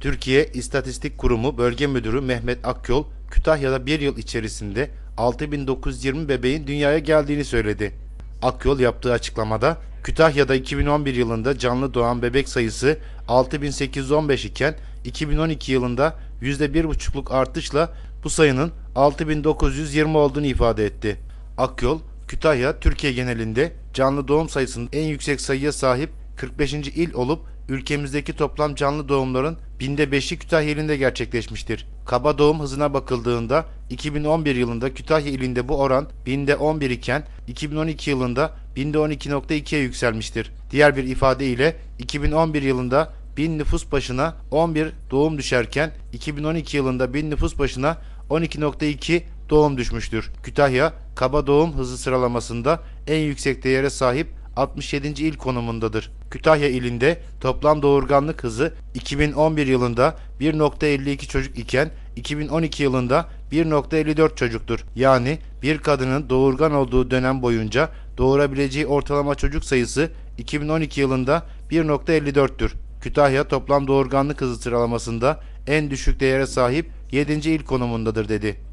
Türkiye İstatistik Kurumu Bölge Müdürü Mehmet Akyol, Kütahya'da bir yıl içerisinde 6920 bebeğin dünyaya geldiğini söyledi. Akyol yaptığı açıklamada, Kütahya'da 2011 yılında canlı doğan bebek sayısı 6815 iken 2012 yılında %1,5'luk artışla bu sayının 6920 olduğunu ifade etti. Akyol, Kütahya Türkiye genelinde canlı doğum sayısının en yüksek sayıya sahip 45. il olup ülkemizdeki toplam canlı doğumların binde 5'i Kütahya ilinde gerçekleşmiştir. Kaba doğum hızına bakıldığında 2011 yılında Kütahya ilinde bu oran binde 11 iken 2012 yılında binde 12.2'ye yükselmiştir. Diğer bir ifade ile 2011 yılında 1000 nüfus başına 11 doğum düşerken 2012 yılında 1000 nüfus başına 12.2 doğum düşmüştür. Kütahya kaba doğum hızı sıralamasında en yüksek değere sahip 67. il konumundadır. Kütahya ilinde toplam doğurganlık hızı 2011 yılında 1.52 çocuk iken 2012 yılında 1.54 çocuktur. Yani bir kadının doğurgan olduğu dönem boyunca doğurabileceği ortalama çocuk sayısı 2012 yılında 1.54'tür. Kütahya toplam doğurganlık hızı sıralamasında en düşük değere sahip 7. il konumundadır dedi.